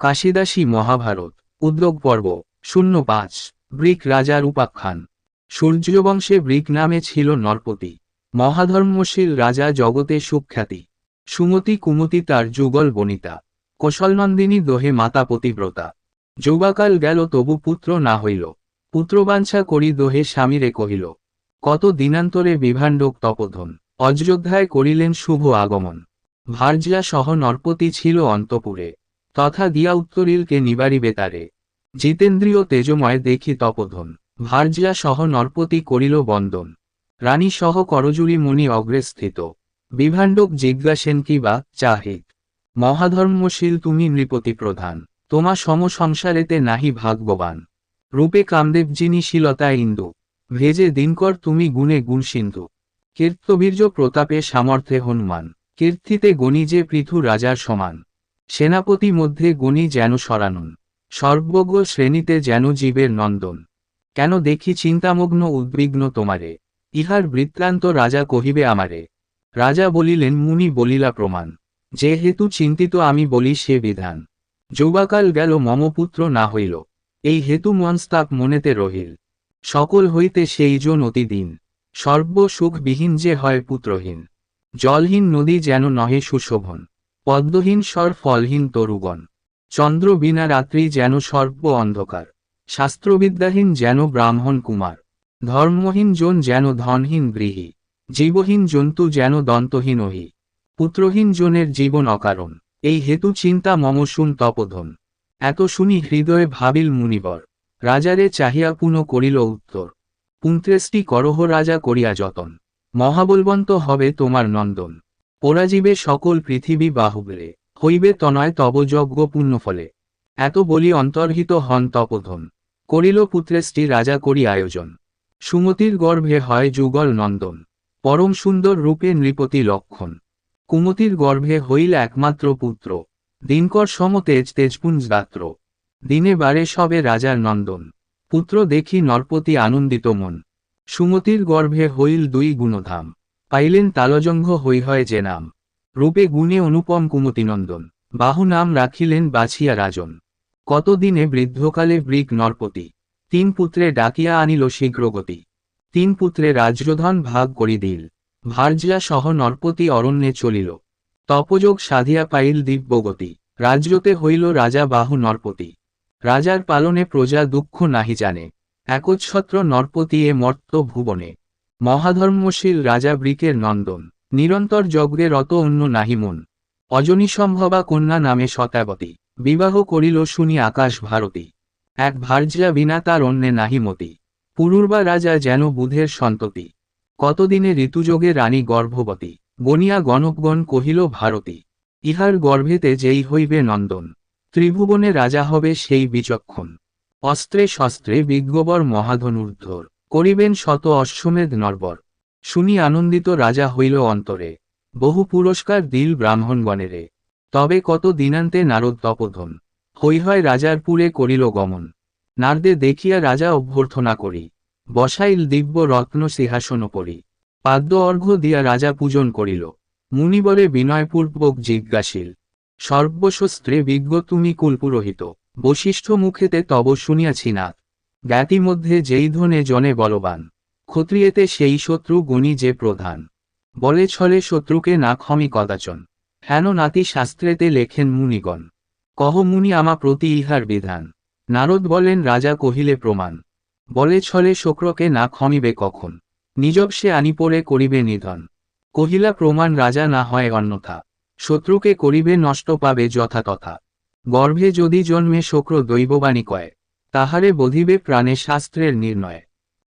কাশিদাসী মহাভারত, উদ্যোগ পর্ব, শূন্য পাঁচ, ব্রিক রাজার উপাখ্যান সূর্যবংশে ব্রিক নামে ছিল নরপতি, মহাধর্মশীল রাজা জগতে সুখ্যাতি। সুমতি কুমতি তার যুগল বনিতা, কৌশলনন্দিনী দোহে মাতা পতিব্রতা। যৌবাকাল গেল তবু পুত্র না হইল, পুত্রবাঞ্ছা করি দোহে স্বামীরে কহিল, কত দিনান্তরে বিভাণ্ডক তপধন, অযোধ্যায় করিলেন শুভ আগমন। ভার্যা সহ নরপতি ছিল অন্তপুরে। তথা দিয়া উত্তরিলকে নিবারিবে তারে জিতেন্দ্রীয় তেজময় দেখি তপধন। ভার্যা সহ নরপতি করিল বন্দন। রানী সহ করজুরি মুনি অগ্রে স্থিত বিভাণ্ডক জিজ্ঞাসেন কি বা, চাহিত। মহাধর্মশীল তুমি নৃপতি প্রধান। তোমা সম সংসারেতে নাহি ভাগ্যবান। রূপে কামদেব যিনি শীলতা ইন্দু। ভেজে দিনকর তুমি গুণে গুণ সিন্ধু কীর্তবীর্য প্রতাপে সামর্থ্যে হনুমান। কীর্তিতে গণি যে পৃথু রাজার সমান। সেনাপতি মধ্যে গুণী যেন সরানন সর্বজ্ঞ শ্রেণীতে যেন জীবের নন্দন। কেন দেখি চিন্তামগ্ন উদ্বিগ্ন তোমারে? ইহার বৃত্তান্ত রাজা কহিবে আমারে। রাজা বলিলেন, মুনি বলিলা প্রমাণ। যেহেতু চিন্তিত আমি বলি সে বিধান। যৌবাকাল গেল মম পুত্র না হইল। এই হেতু মনস্তাপ মনেতে রহিল। সকল হইতে সেই জন অতিদিন। সর্ব সুখবিহীন যে হয় পুত্রহীন। জলহীন নদী যেন নহে সুশোভন। পদ্মহীন স্বর ফলহীন তরুগণ। চন্দ্র বিনা রাত্রি যেন সর্ব অন্ধকার। শাস্ত্রবিদ্যাহীন যেন ব্রাহ্মণ কুমার। ধর্মহীন জন যেন ধনহীন গৃহী। জীবহীন জন্তু যেন দন্তহীন ওহি পুত্রহীন জনের জীবন অকারণ। এই হেতু চিন্তা মম শুন তপধন। এত শুনি হৃদয়ে ভাবিল মুনিবর। রাজারে চাহিয়া পুন করিল উত্তর। পুন্ত্রেষ্টি করহ রাজা করিয়া যতন। মহাবলবন্ত হবে তোমার নন্দন। পরাজীবে সকল পৃথিবী বাহুবলে, হইবে তনয় তব যজ্ঞ পুণ্যফলে। এত বলি অন্তর্হিত হন তপধন। করিল পুত্রেষ্টি রাজা করি আয়োজন। সুমতির গর্ভে হয় যুগল নন্দন। পরম সুন্দর রূপে নৃপতি লক্ষণ। কুমতির গর্ভে হইল একমাত্র পুত্র। দিনকর সমতেজ তেজপুঞ্জ গাত্র দিনে বারে সবে রাজার নন্দন। পুত্র দেখি নরপতি আনন্দিত মন। সুমতির গর্ভে হইল দুই গুণধাম। পাইলেন তালজঙ্ঘ হই হয় যে নাম। রূপে গুণে অনুপম কুমতিনন্দন। বাহু নাম রাখিলেন বাছিয়া রাজন। কতদিনে বৃদ্ধকালে ব্রিক নরপতি। তিন পুত্রে ডাকিয়া আনিল শীঘ্রগতি। তিন পুত্রে রাজ্যধন ভাগ করি দিল। ভার্যা সহ নরপতি অরণ্যে চলিল। তপযোগ সাধিয়া পাইল দিব্যগতি। রাজ্যতে হইল রাজা বাহু নরপতি। রাজার পালনে প্রজা দুঃখ নাহি জানে। একচ্ছত্র নরপতি এ মর্ত ভুবনে। মহাধর্মশীল রাজা ব্রিকের নন্দন, নিরন্তর যজ্ঞে রত অন্য নাহি মন অজনী সম্ভবা কন্যা নামে শতাবতী বিবাহ করিল শুনি আকাশ ভারতী। এক ভার্যা বিনা তার অন্যে নাহি মতি পুরুর্বা রাজা যেন বুধের সন্ততি। কতদিনে ঋতুযোগে রানী গর্ভবতী। গনিয়া গণকগণ কহিল ভারতী, ইহার গর্ভেতে যেই হইবে নন্দন। ত্রিভুবনে রাজা হবে সেই বিচক্ষণ। অস্ত্রে শস্ত্রে বিজ্ঞবর মহাধনুর্ধর। করিবেন শত অশ্বমেধ নরবর। শুনি আনন্দিত রাজা হইল অন্তরে। বহু পুরস্কার দিল ব্রাহ্মণগণেরে। তবে কত দিনান্তে নারদ তপধন। হই হয় রাজার পুরে করিল গমন। নারদে দেখিয়া রাজা অভ্যর্থনা করি। বসাইল দিব্য রত্ন সিংহাসন পরি পাদ্য অর্ঘ্য দিয়া রাজা পূজন করিল। মুনিবরে বিনয়পূর্বক জিজ্ঞাসিল, সর্বশস্ত্রে বিজ্ঞ তুমি কুলপুরোহিত। বশিষ্ঠ মুখেতে তব শুনিয়াছি না। জ্ঞাতি মধ্যে যেই ধনে জনে বলবান, ক্ষত্রিয়েতে সেই শত্রু গুণী যে প্রধান। বলে ছলে শত্রুকে না ক্ষমি কদাচন, হেন নাতি শাস্ত্রেতে লেখেন মুনিগণ, কহ মুনি আমা প্রতি ইহার বিধান। নারদ বলেন, রাজা কহিলে প্রমাণ, বলে ছলে শোক্রকে না ক্ষমিবে কখন, নিজব সে আনিপরে করিবে নিধন। কহিলা প্রমাণ, রাজা না হয় অন্যথা, শত্রুকে করিবে নষ্ট পাবে যথাতথা। গর্ভে যদি জন্মে শোক্র দৈববাণী কয় তাহারে বধিবে প্রাণে শাস্ত্রের নির্ণয়।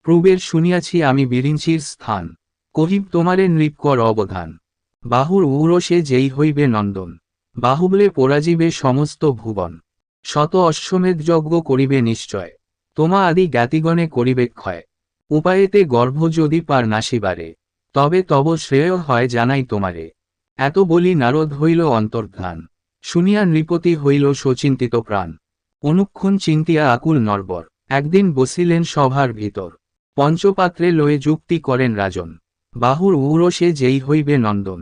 প্রবের শুনিয়াছি আমি বিরিঞ্চির স্থান। কহিব, তোমারে নৃপকর অবধান। বাহুর উরসে যেই হইবে নন্দন। বাহুবলে পরাজিবে সমস্ত ভুবন। শত অশ্বমেধ যজ্ঞ করিবে নিশ্চয়। তোমা আদি জ্ঞাতিগণে করিবে ক্ষয়। উপায়েতে গর্ভ যদি পার নাসিবারে, তবে তব শ্রেয় হয় জানাই তোমারে। এত বলি নারদ হইল অন্তর্ধান। শুনিয়া নৃপতি হইল সচিন্তিত প্রাণ। অনুক্ষণ চিন্তিয়া আকুল নরবর। একদিন বসিলেন সভার ভিতর। পঞ্চপাত্রে লয়ে যুক্তি করেন রাজন, বাহুর উরসে যেই হইবে নন্দন।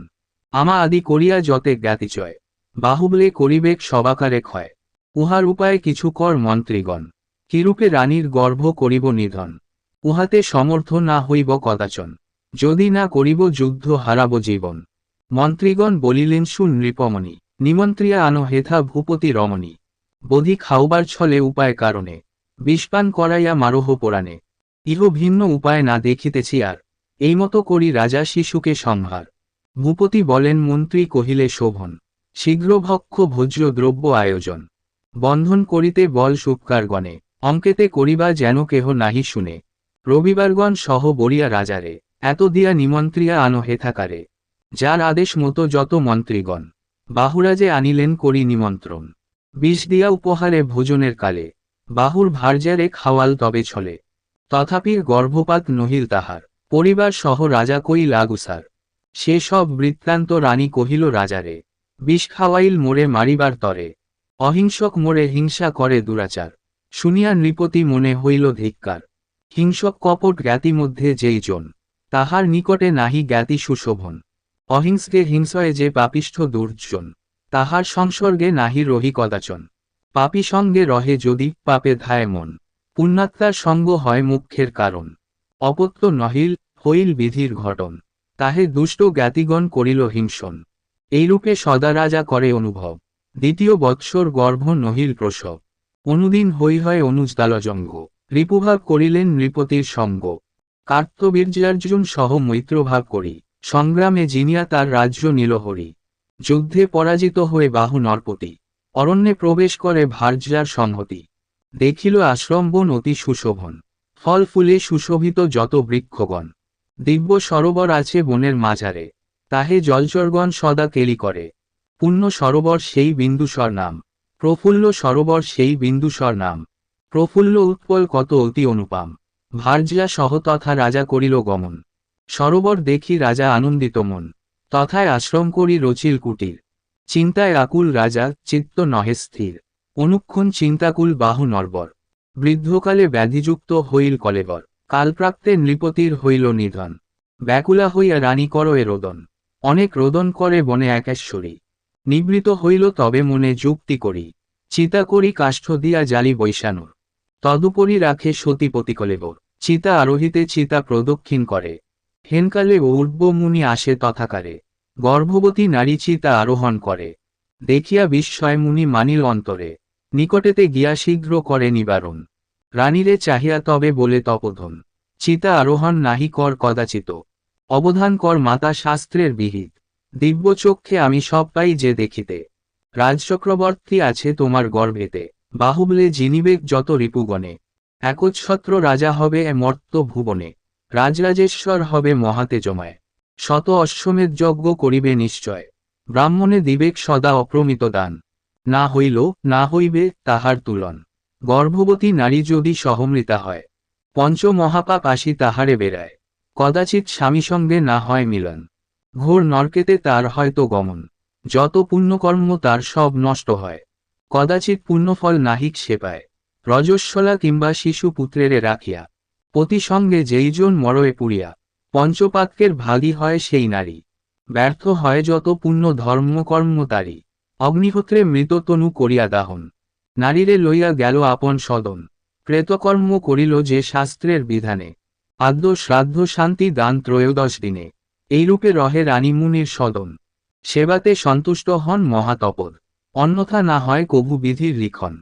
আমা আদি করিয়া যতে জ্ঞাতিচয়। বাহুবলে করিবেক সবাকারে ক্ষয় উহার উপায়ে কিছু কর মন্ত্রীগণ। কিরূপে রানীর গর্ভ করিব নিধন। উহাতে সমর্থ না হইব কদাচন। যদি না করিব যুদ্ধ হারাব জীবন। মন্ত্রীগণ বলিলেন, শুন নৃপমণি, নিমন্ত্রিয়া আনো হেথা ভূপতি রমণী। বধি খাওবার ছলে উপায় কারণে। বিষপান করাইয়া মারোহ পোড়ানে। ইহ ভিন্ন উপায় না দেখিতেছি আর। এই মতো করি রাজা শিশুকে সংহার। ভূপতি বলেন, মন্ত্রী কহিলে শোভন শীঘ্র ভক্ষ ভোজ্য দ্রব্য আয়োজন। বন্ধন করিতে বল সুপকারগণে, অঙ্কেতে করিবা যেন কেহ নাহি শুনে। রবিবারগণ সহ বরিয়া রাজারে, এত দিয়া নিমন্ত্রিয়া আনো হেথাকারে যার আদেশ মতো যত মন্ত্রীগণ। বাহুরাজে আনিলেন করি নিমন্ত্রণ। বিষ দিয়া উপহারে ভোজনের কালে, বাহুর ভার্যারে খাওয়াল তবে ছলে। তথাপি গর্ভপাত নহিল তাহার, পরিবার সহ রাজা কই লাগুসার সে সব বৃত্তান্ত রানী কহিল, রাজারে, বিষ খাওয়াইল মোরে মারিবার তরে। অহিংসক মোরে হিংসা করে দুরাচার। শুনিয়া নৃপতি মনে হইল ধিক্কার। হিংসক কপট জ্ঞাতি মধ্যে যেই জন, তাহার নিকটে নাহি জ্ঞাতি সুশোভন। অহিংসকে হিংসয়ে যে পাপিষ্ঠ দুর্জন। তাহার সংসর্গে নাহি রহি কদাচন। পাপী সঙ্গে রহে যদি পাপে ধায় মন। পুণ্যাত্মার সঙ্গ হয় মুখ্যের কারণ। অপত্য নহিল, হইল বিধির ঘটন। তাহে দুষ্ট জ্ঞাতিগণ করিল হিংসন। এইরূপে সদা রাজা করে অনুভব। দ্বিতীয় বৎসর গর্ভ নহিল প্রসব। অনুদিন হই হয় অনুজদালজঙ্গ। রিপুভাব করিলেন নৃপতির সঙ্গ। কার্তবীর্যার্জুন সহ মৈত্রভাব করি। সংগ্রামে জিনিয়া তার রাজ্য নীলহরি যুদ্ধে পরাজিত হয়ে বাহু নরপতি। অরণ্যে প্রবেশ করে ভার্যার সংহতি দেখিল আশ্রমবন অতি সুশোভন। ফল ফুলে সুশোভিত যত বৃক্ষগণ। দিব্য সরোবর আছে বনের মাঝারে। তাহে জলচরগণ সদা কেলি করে। পুণ্য সরোবর সেই বিন্দুসর নাম। প্রফুল্ল সরোবর সেই বিন্দুসর নাম। প্রফুল্ল উৎপল কত অতি অনুপাম। ভার্যা সহ তথা রাজা করিল গমন। সরোবর দেখি রাজা আনন্দিত মন। তথায় আশ্রম করি রচিল কুটির চিন্তায় আকুল রাজা, চিত্ত নহে স্থির। অনুক্ষণ চিন্তাকুল বাহু নর্বর। বৃদ্ধকালে ব্যাধিযুক্ত হইল কলেবর। কালপ্রাপ্তে নৃপতির হইল নিধন। ব্যাকুলা হইয়া রানী কর এ রোদন। অনেক রোদন করে বনে একেশ্বরী নিবৃত হইল তবে মনে যুক্তি করি। চিতা করি কাষ্ঠ দিয়া জালি বৈশানুর। তদুপরি রাখে সতীপতি কলেবর। চিতা আরোহিতে চিতা প্রদক্ষিণ করে। হেনকালে ঊর্ধ্ব মুনি আসে তথাকারে, গর্ভবতী নারী চিতা আরোহণ করে। দেখিয়া বিস্ময় মুনি মানিল অন্তরে, নিকটেতে গিয়া শীঘ্র করে নিবারণ। রানীরে চাহিয়া তবে বলে তপোধন, চিতা আরোহণ নাহি কর কদাচিত অবধান কর মাতা শাস্ত্রের বিহিত, দিব্যচক্ষে আমি সব পাই যে দেখিতে। রাজচক্রবর্তী আছে তোমার গর্ভেতে, বাহুবলে জিনিবেগ যত রিপুগণে। একচ্ছত্র রাজা হবে এ মর্ত ভুবনে। রাজরাজেশ্বর হবে মহাতেজময়। শত অশ্বমেধ যজ্ঞ করিবে নিশ্চয়। ব্রাহ্মণে দিবেক সদা অপ্রমিত দান। না হইল, না হইবে তাহার তুলন। গর্ভবতী নারী যদি সহমৃতা হয় পঞ্চ মহাপাপ আসি তাহারে বেড়ায়। কদাচিৎ স্বামী সঙ্গে না হয় মিলন। ঘোর নরকেতে তার হয়তো গমন। যত পুণ্যকর্ম তার সব নষ্ট হয়। কদাচিৎ পুণ্যফল নাহিক সে পায়। রজস্বলা কিংবা শিশু পুত্রেরে রাখিয়া। পতি সঙ্গে যেইজন মরয়ে পুড়িয়া পঞ্চপাতকের ভাগী হয় সেই নারী। ব্যর্থ হয় যত পুণ্য ধর্মকর্ম তারি অগ্নিহোত্রে মৃততনু করিয়া দাহন। নারীরে লইয়া গেল আপন সদন। প্রেতকর্ম করিল যে শাস্ত্রের বিধানে। আদ্য শ্রাদ্ধ শান্তি দান ত্রয়োদশ দিনে। এইরূপে রহে রানীমুনির সদন। সেবাতে সন্তুষ্ট হন মহাতপদ অন্যথা না হয় কভু বিধির লিখন।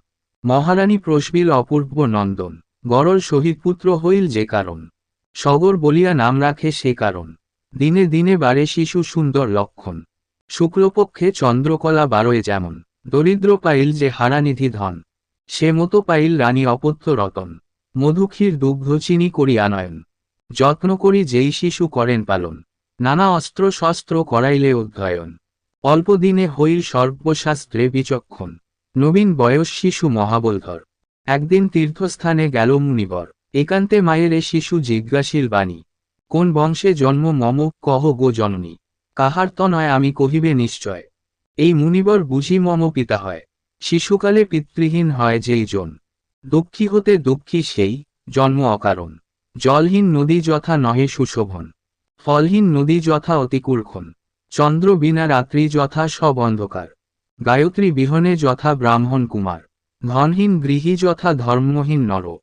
মহারানী প্রসবিল অপূর্ব নন্দন। গরল শহীদ পুত্র হইল যে কারণ। সগর বলিয়া নাম রাখে সে কারণ। দিনে দিনে বাড়ে শিশু সুন্দর লক্ষণ। শুক্লপক্ষে চন্দ্রকলা বারোয় যেমন, দরিদ্র পাইল যে হারানিধি ধন। সে মতো পাইল রানী অপত্য রতন। মধুক্ষীর দুগ্ধ চিনি করি আনয়ন। যত্ন করি যেই শিশু করেন পালন। নানা অস্ত্র শস্ত্র করাইলে অধ্যয়ন। অল্প দিনে হইল সর্বশাস্ত্রে বিচক্ষণ। নবীন বয়স শিশু মহাবলধর। একদিন তীর্থস্থানে গেল মুনিবর। একান্তে মায়ের এ শিশু জিজ্ঞাসীল বাণী, কোন বংশে জন্ম মম কহ গো জননী, কাহার তো নয় আমি কহিবে নিশ্চয়। এই মুনিবর বুঝি মম পিতা হয়, শিশুকালে পিতৃহীন হয় যেই জন। দুঃখী হতে দুঃখী সেই, জন্ম অকারণ। জলহীন নদী যথা নহে সুশোভন, ফলহীন নদী যথা অতিকুলক্ষণ চন্দ্র বিনা রাত্রি যথা সব অন্ধকার। গায়ত্রী বিহনে যথা ব্রাহ্মণ কুমার। ধনহীন গৃহী যথা ধর্মহীন নর।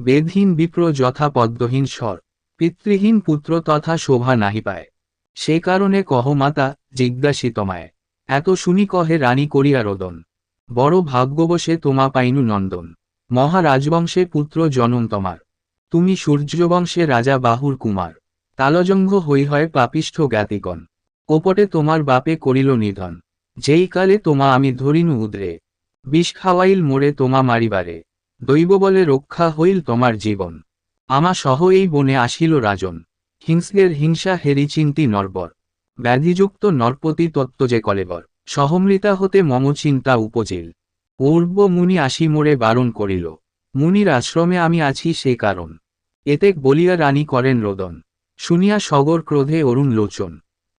বেদহীন বিপ্র যথা পদ্মহীন স্বর। পিতৃহীন পুত্র তথা শোভা নাহি পায়। সে কারণে কহ মাতা জিজ্ঞাসিতমায় এত শুনি কহে রানী করিয়া রোদন। বড় ভাগ্যবশে তোমা পাইনু নন্দন। মহারাজবংশে পুত্র জনম তোমার। তুমি সূর্যবংশে রাজা বাহুর কুমার। তালজঙ্ঘ হই হয় পাপিষ্ঠ জ্ঞাতিগণ। ওপটে তোমার বাপে করিল নিধন। যেই কালে তোমা আমি ধরিনু উদ্রে। বিষ খাওয়াইল মোরে তোমা মারিবারে দৈব বলে রক্ষা হইল তোমার জীবন। আমা সহ এই বনে আসিল রাজন হিংসের হিংসা হেরি চিন্তি নরবর, ব্যাধিযুক্ত নরপতি তত্ত্ব যে কলেবর, সহমৃতা হতে মম চিন্তা উপজিল। পূর্ব মুনি আসি মোরে বারণ করিল, মুনির আশ্রমে আমি আছি সে কারণ। এতেক বলিয়া রানী করেন রোদন, শুনিয়া সগর ক্রোধে অরুণ লোচন।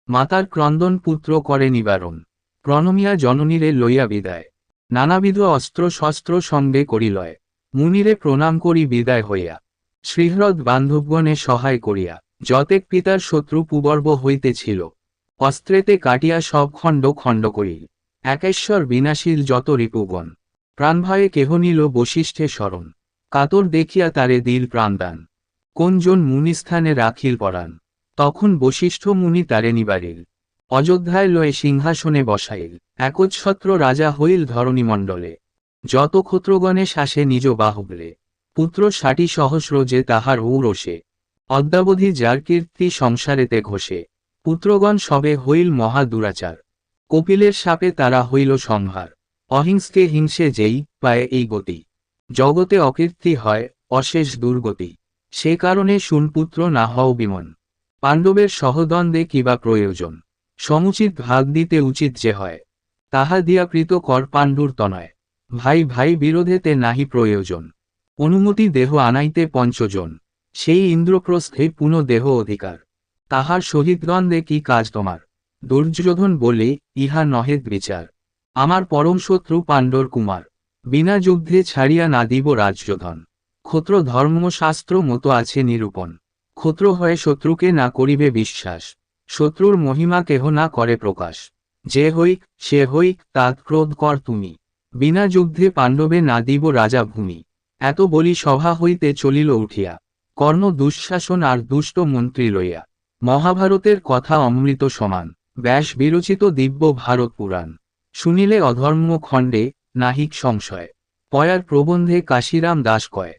মাতার ক্রন্দন পুত্র করে নিবারণ, প্রণমিয়া জননীরে লইয়া বিদায়। নানাবিধ অস্ত্র শস্ত্র সঙ্গে করিলয়। মুনিরে প্রণাম করি বিদায় হইয়া। শ্রীহ্রদ বান্ধবগণে সহায় করিয়া যতেক পিতার শত্রু পুবর্ব হইতেছিল অস্ত্রেতে কাটিয়া সব খণ্ড খণ্ড করিল। একেশ্বর বিনাশীল যত রিপুগণ প্রাণভয়ে কেহ নিল বশিষ্ঠে স্মরণ কাতর দেখিয়া তারে দিল প্রাণদান। কোনজন মুনিস্থানে রাখিল পরাণ। তখন বশিষ্ঠ মুনি তারে নিবারিল। অযোধ্যায় লয়ে সিংহাসনে বসাইল। একচ্ছত্র রাজা হইল ধরণীমণ্ডলে। যত ক্ষত্রগণে শ্বাসে নিজ বাহুবলে। পুত্র ষাটি সহস্র যে তাহার ঔরসে। অদ্যাবধি যার কীর্তি সংসারেতে ঘষে। পুত্রগণ সবে হইল মহা দুরাচার কপিলের সাপে তারা হইল সংহার। অহিংসকে হিংসে যেই পায় এই গতি। জগতে অকীর্তি হয়, অশেষ দুর্গতি। সে কারণে শুনপুত্র না হও বিমন। পাণ্ডবের সহদ্বন্দ্বে কিবা প্রয়োজন। সমুচিত ভাগ দিতে উচিত যে হয়। তাহা দিয়া কৃত কর পাণ্ডুর তনয়। ভাই ভাই, বিরোধেতে নাহি প্রয়োজন। অনুমতি দেহ আনাইতে পঞ্চজন। সেই ইন্দ্রপ্রস্থে পুনঃ দেহ অধিকার। তাহার দ্বন্দ্বে কি কাজ তোমার? দুর্যোধন বলে, ইহা নহে বিচার। আমার পরম শত্রু পাণ্ডর কুমার। বিনা যুদ্ধে ছাড়িয়া না দিব রাজ্যধন। ক্ষত্র ধর্মশাস্ত্র মতো আছে নিরূপণ। ক্ষত্র হয়ে শত্রুকে না করিবে বিশ্বাস। শত্রুর মহিমা কেহ না করে প্রকাশ। যে হই, সে হই তাৎ ক্রোধ কর তুমি। বিনা যুদ্ধে পাণ্ডবে না দিব রাজা ভূমি। এত বলি সভা হইতে চলিল উঠিয়া। কর্ণ দুঃশাসন আর দুষ্ট মন্ত্রী লইয়া। মহাভারতের কথা অমৃত সমান। ব্যাস বিরচিত দিব্য ভারত পুরাণ। শুনিলে অধর্ম খণ্ডে নাহিক সংশয়। পয়ার প্রবন্ধে কাশিরাম দাস কয়